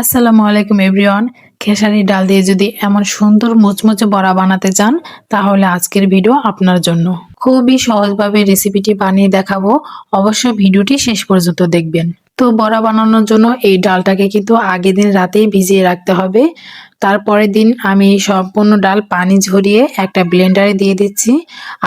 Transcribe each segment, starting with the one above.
আসসালামু আলাইকুম, এভরিওয়ান। খেসারি ডাল দিয়ে যদি এমন সুন্দর মুচমুচে বড়া বানাতে চান, তাহলে আজকের ভিডিও আপনার জন্য। খুবই সহজভাবে রেসিপিটি বানিয়ে দেখাবো। অবশ্যই ভিডিওটি শেষ পর্যন্ত দেখবেন। তো বড়া বানানোর জন্য এই ডালটাকে কিন্তু আগের দিন রাতেই ভিজিয়ে রাখতে হবে। তারপরের দিন আমি সম্পূর্ণ ডাল পানি ঝরিয়ে একটা ব্লেন্ডারে দিয়ে দিচ্ছি।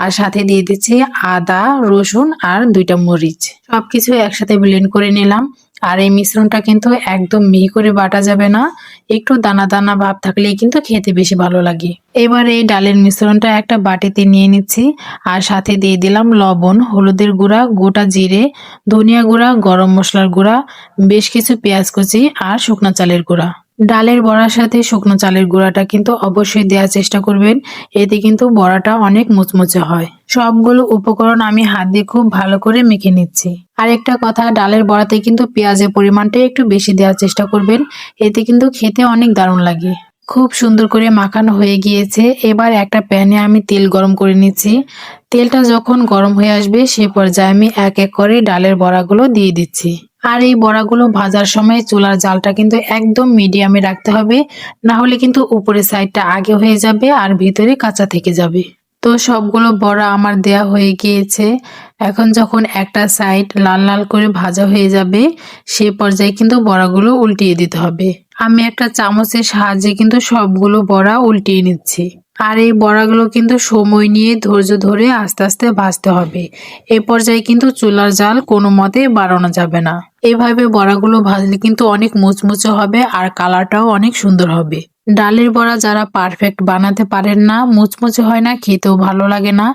আর সাথে দিয়ে দিচ্ছি আদা, রসুন আর দুইটা মরিচ। সবকিছু একসাথে ব্লেন্ড করে নিলাম। আর এই মিশ্রণটা কিন্তু একদম মিহি করে বাটা যাবে না। একটু দানা দানা ভাব থাকলেই কিন্তু খেতে বেশি ভালো লাগে। এবার এই ডালের মিশ্রণটা একটা বাটিতে নিয়ে নিচ্ছি আর সাথে দিয়ে দিলাম লবণ, হলুদের গুঁড়া, গোটা জিরে, ধনিয়া গুঁড়া, গরম মশলার গুঁড়া, বেশ কিছু পেঁয়াজ কুচি আর শুকনো চালের গুঁড়া। ডালের বড়ার সাথে শুকনো চালের গুঁড়াটা কিন্তু অবশ্যই দেওয়ার চেষ্টা করবেন। এতে কিন্তু বড়াটা অনেক মুচমুচে হয়। সবগুলো উপকরণ আমি হাত দিয়ে খুব ভালো করে মেখে নিচ্ছি। আর একটা কথা, ডালের বড়াতে কিন্তু পেঁয়াজের পরিমাণটা একটু বেশি দেওয়ার চেষ্টা করবেন। এতে কিন্তু খেতে অনেক দারুণ লাগে। খুব সুন্দর করে মাখানো হয়ে গিয়েছে। এবার একটা প্যানে আমি তেল গরম করে নিচ্ছি। তেলটা যখন গরম হয়ে আসবে, সে পর্যায়ে আমি এক এক করে ডালের বড়াগুলো দিয়ে দিচ্ছি। আর এই বড়াগুলো ভাজার সময় চুলার জালটা কিন্তু একদম মিডিয়ামে রাখতে হবে। না হলে কিন্তু উপরের সাইডটা আগে হয়ে যাবে আর ভিতরে কাঁচা থেকে যাবে। তো সবগুলো বড়া আমার দেয়া হয়ে গিয়েছে। এখন যখন একটা সাইড লাল লাল করে ভাজা হয়ে যাবে, সে পর্যায়ে কিন্তু বড়াগুলো উল্টিয়ে দিতে হবে। আমি একটা চামচের সাহায্যে কিন্তু সবগুলো বড়া উল্টিয়ে নিচ্ছি। আর এই বড়াগুলো কিন্তু সময় নিয়ে ধৈর্য ধরে আস্তে আস্তে ভাজতে হবে। এ পর্যায়ে কিন্তু চুলার জাল কোনো মতে বাড়ানো যাবে না। এভাবে বড়াগুলো ভাজলে কিন্তু অনেক মুচমুচে হবে আর কালারটাও অনেক সুন্দর হবে। ডালের বড়া যারা পারফেক্ট বানাতে পারেন না, মুচমুচে হয় না, খেতেও ভালো লাগে না,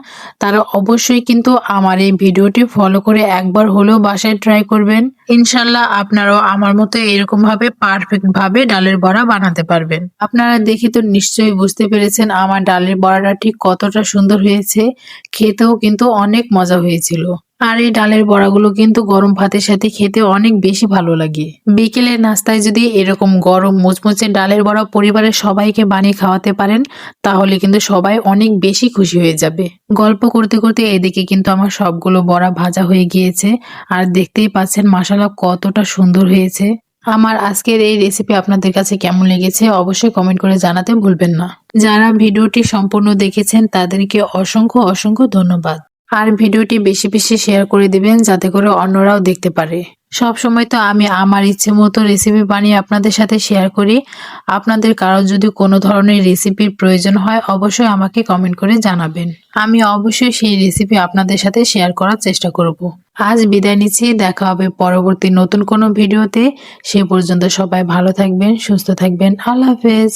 তারা অবশ্যই কিন্তু আমার এই ভিডিওটি ফলো করে একবার হলেও বাসায় ট্রাই করবেন। ইনশাল্লাহ আপনারাও আমার মতো এরকম ভাবে পারফেক্ট ভাবে ডালের বড়া বানাতে পারবেন। আপনারা দেখে তো নিশ্চয়ই বুঝতে পেরেছেন আমার ডালের বড়াটা ঠিক কতটা সুন্দর হয়েছে, খেতেও কিন্তু অনেক মজা হয়েছিল। আর এই ডালের বড়াগুলো কিন্তু গরম ভাতের সাথে খেতে অনেক বেশি ভালো লাগে। বিকেলের নাস্তায় যদি এরকম গরম, মুচমুচে ডালের বড়া পরিবারের সবাইকে বানিয়ে খাওয়াতে পারেন, তাহলে কিন্তু সবাই অনেক বেশি খুশি হয়ে যাবে। গল্প করতে করতে এদিকে কিন্তু আমার সবগুলো বড়া ভাজা হয়ে গিয়েছে, আর দেখতেই পাচ্ছেন মশালা কতটা সুন্দর হয়েছে। আমার আজকের এই রেসিপি আপনাদের কাছে কেমন লেগেছে অবশ্যই কমেন্ট করে জানাতে ভুলবেন না। যারা ভিডিওটি সম্পূর্ণ দেখেছেন, তাদেরকে অসংখ্য অসংখ্য ধন্যবাদ। আর ভিডিওটি বেশি বেশি শেয়ার করে দিবেন যাতে করে অন্যরাও দেখতে পারে। সব সময় তো আমি আমার ইচ্ছে মতো রেসিপি বানিয়ে আপনাদের সাথে শেয়ার করি। আপনাদের কারও যদি কোনো ধরনের রেসিপির প্রয়োজন হয়, অবশ্যই আমাকে কমেন্ট করে জানাবেন। আমি অবশ্যই সেই রেসিপি আপনাদের সাথে শেয়ার করার চেষ্টা করব। আজ বিদায় নিচ্ছি, দেখা হবে পরবর্তী নতুন কোনো ভিডিওতে। সে পর্যন্ত সবাই ভালো থাকবেন, সুস্থ থাকবেন। আল্লাহ হাফেজ।